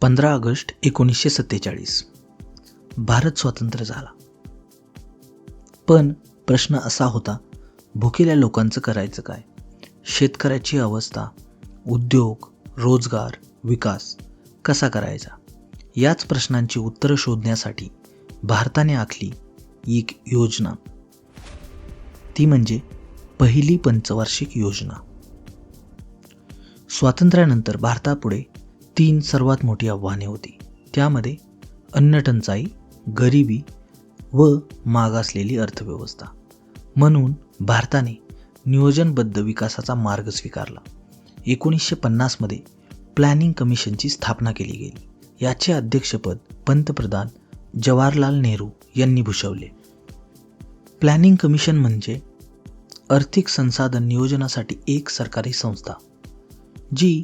पंधरा ऑगस्ट एकोणीसशे सत्तेचाळीस. भारत स्वतंत्र झाला. पण प्रश्न असा होता भुकेल्या लोकांचं करायचं काय? शेतकऱ्याची अवस्था उद्योग रोजगार विकास कसा करायचा? याच प्रश्नांची उत्तरं शोधण्यासाठी भारताने आखली एक योजना. ती म्हणजे पहिली पंचवार्षिक योजना. स्वातंत्र्यानंतर भारतापुढे तीन सर्वात मोठी आव्हाने होती. त्यामध्ये अन्नटंचाई गरिबी व मागासलेली अर्थव्यवस्था. म्हणून भारताने नियोजनबद्ध विकासाचा मार्ग स्वीकारला. एकोणीसशे पन्नासमध्ये प्लॅनिंग कमिशनची स्थापना केली गेली. याचे अध्यक्षपद पंतप्रधान जवाहरलाल नेहरू यांनी भूषवले. प्लॅनिंग कमिशन म्हणजे आर्थिक संसाधन नियोजनासाठी एक सरकारी संस्था जी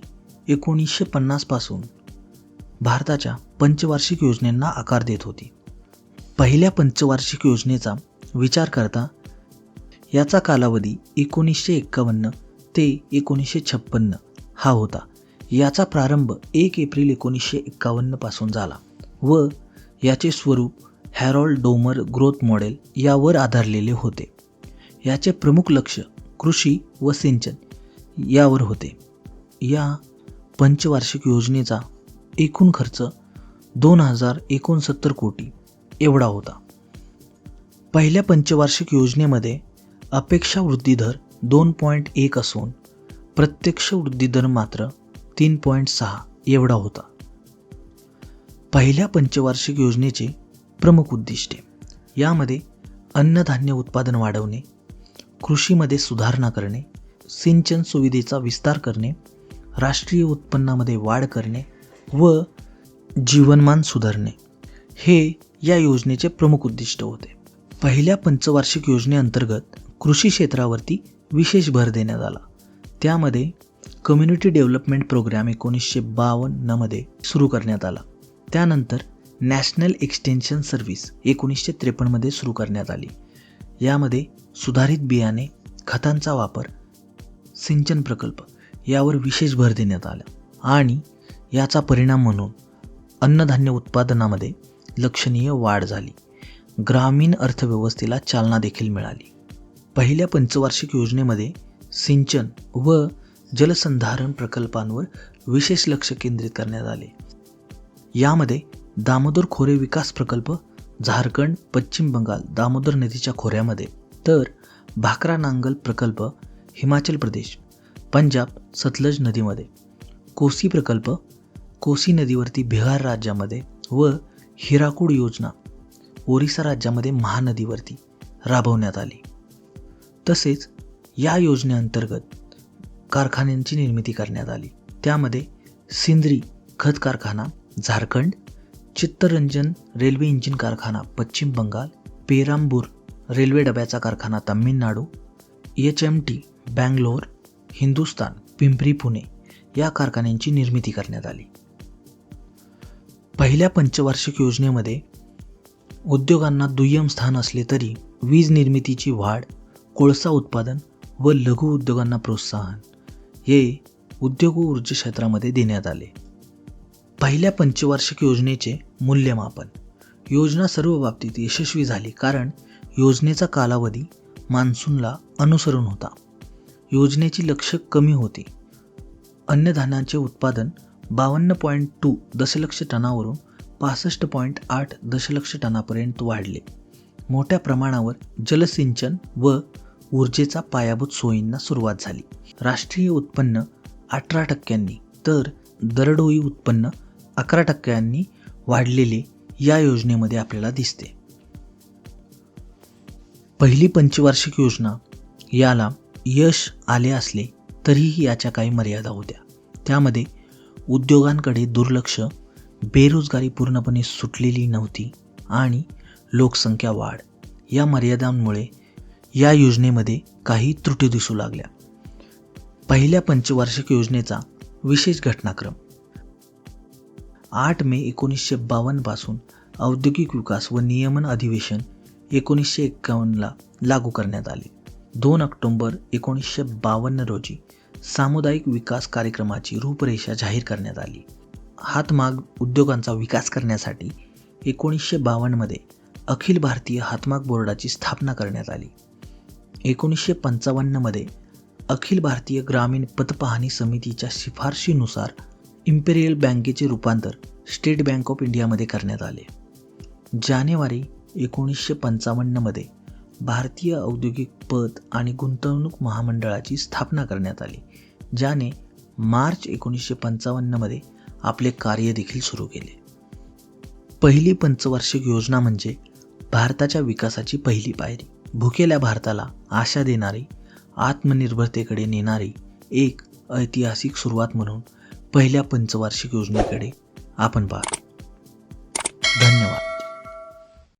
एकोणीसशे पन्नासपासून भारताच्या पंचवार्षिक योजनेंना आकार देत होती. पहिल्या पंचवार्षिक योजनेचा विचार करता याचा कालावधी एकोणीसशे एक्कावन्न ते एकोणीसशे छप्पन्न हा होता. याचा प्रारंभ एक एप्रिल एकोणीसशे एक्कावन्नपासून झाला व याचे स्वरूप हॅरॉल्ड डोमर ग्रोथ मॉडेल यावर आधारलेले होते. याचे प्रमुख लक्ष कृषी व सिंचन यावर होते. या पंचवार्षिक योजनेचा एकूण खर्च दोन हजार एकोणसत्तर कोटी एवढा होता. पहिल्या पंचवार्षिक योजनेमध्ये अपेक्षा वृद्धी दर दोन पॉईंट एक असून प्रत्यक्ष वृद्धी दर मात्र तीन पॉईंट सहा एवढा होता. पहिल्या पंचवार्षिक योजनेचे प्रमुख उद्दिष्टे यामध्ये अन्नधान्य उत्पादन वाढवणे कृषीमध्ये सुधारणा करणे सिंचन सुविधेचा विस्तार करणे राष्ट्रीय उत्पन्नामध्ये वाढ करणे व जीवनमान सुधारणे हे या योजनेचे प्रमुख उद्दिष्ट होते. पहिल्या पंचवार्षिक योजनेअंतर्गत कृषी क्षेत्रावरती विशेष भर देण्यात आला. त्यामध्ये कम्युनिटी डेव्हलपमेंट प्रोग्राम एकोणीसशे बावन्नमध्ये सुरू करण्यात आला. त्यानंतर नॅशनल एक्सटेन्शन सर्व्हिस एकोणीसशे त्रेपन्नमध्ये सुरू करण्यात आली. यामध्ये सुधारित बियाणे खतांचा वापर सिंचन प्रकल्प यावर विशेष भर देण्यात आला. आणि याचा परिणाम म्हणून अन्नधान्य उत्पादनामध्ये लक्षणीय वाढ झाली. ग्रामीण अर्थव्यवस्थेला चालना देखील मिळाली. पहिल्या पंचवार्षिक योजनेमध्ये सिंचन व जलसंधारण प्रकल्पांवर विशेष लक्ष केंद्रित करण्यात आले. यामध्ये दामोदर खोरे विकास प्रकल्प झारखंड पश्चिम बंगाल दामोदर नदीच्या खोऱ्यामध्ये तर भाकरा नांगल प्रकल्प हिमाचल प्रदेश पंजाब सतलज नदीमध्ये. कोसी प्रकल्प कोसी नदीवरती बिहार राज्यामध्ये व हिराकूड योजना ओरिसा राज्यामध्ये महानदीवरती राबवण्यात आली. तसेच या योजनेअंतर्गत कारखान्यांची निर्मिती करण्यात आली. त्यामध्ये सिंद्री खत कारखाना झारखंड चित्तरंजन रेल्वे इंजिन कारखाना पश्चिम बंगाल पेरांबूर रेल्वे डब्याचा कारखाना Tamil Nadu H M T Bangalore Hindustan Pimpri Pune या कारखान्यांची निर्मिती करण्यात आली. पहिल्या पंचवार्षिक योजनेमध्ये उद्योगांना दुय्यम स्थान असले तरी वीज निर्मितीची वाढ कोळसा उत्पादन व लघु उद्योगांना प्रोत्साहन हे उद्योग व ऊर्जा क्षेत्रामध्ये देण्यात आले. पहिल्या पंचवार्षिक योजनेचे मूल्यमापन. योजना सर्व बाबतीत यशस्वी झाली कारण योजनेचा कालावधी मान्सूनला अनुसरून होता. योजनेची लक्ष कमी होती. अन्नधान्यांचे उत्पादन बावन्न पॉईंट टू दशलक्ष टनावरून पासष्ट पॉईंट आठ दशलक्ष टनापर्यंत वाढले. मोठ्या प्रमाणावर जलसिंचन व ऊर्जेचा पायाभूत सोयींना सुरुवात झाली. राष्ट्रीय उत्पन्न अठरा टक्क्यांनी तर दरडोई उत्पन्न अकरा टक्क्यांनी वाढलेले या योजनेमध्ये आपल्याला दिसते. पहिली पंचवार्षिक योजना याला यश आले असले तरीही याच्या काही मर्यादा होत्या. त्यामध्ये उद्योगांकडे दुर्लक्ष बेरोजगारी पूर्णपणे सुटलेली नव्हती आणि लोकसंख्या वाढ. या मर्यादांमुळे या योजनेमध्ये काही त्रुटी दिसू लागल्या. पहिल्या पंचवार्षिक योजनेचा विशेष घटनाक्रम. आठ मे एकोणीसशे बावन्नपासून औद्योगिक विकास व नियमन अधिवेशन एकोणीसशे एक्कावन्नला लागू करण्यात आले. दोन ऑक्टोंबर एकोणीसशे बावन्न रोजी सामुदायिक विकास कार्यक्रमाची रूपरेषा जाहीर करण्यात आली. हातमाग उद्योगांचा विकास करण्यासाठी एकोणीसशे बावन्नमध्ये अखिल भारतीय हातमाग बोर्डाची स्थापना करण्यात आली. एकोणीसशे पंचावन्नमध्ये अखिल भारतीय ग्रामीण पतपाहणी समितीच्या शिफारशीनुसार इम्पेरियल बँकेचे रूपांतर स्टेट बँक ऑफ इंडियामध्ये करण्यात आले. जानेवारी एकोणीसशे पंचावन्नमध्ये भारतीय औद्योगिक पत आणि गुंतवणूक महामंडळाची स्थापना करण्यात आली ज्याने मार्च एकोणीसशे पंचावन्नमध्ये आपले कार्य देखील सुरू केले. पहिली पंचवार्षिक योजना म्हणजे भारताच्या विकासाची पहिली पायरी. भुकेल्या भारताला आशा देणारी आत्मनिर्भरतेकडे नेणारी एक ऐतिहासिक सुरुवात म्हणून पहिल्या पंचवार्षिक योजनेकडे आपण पाहतो.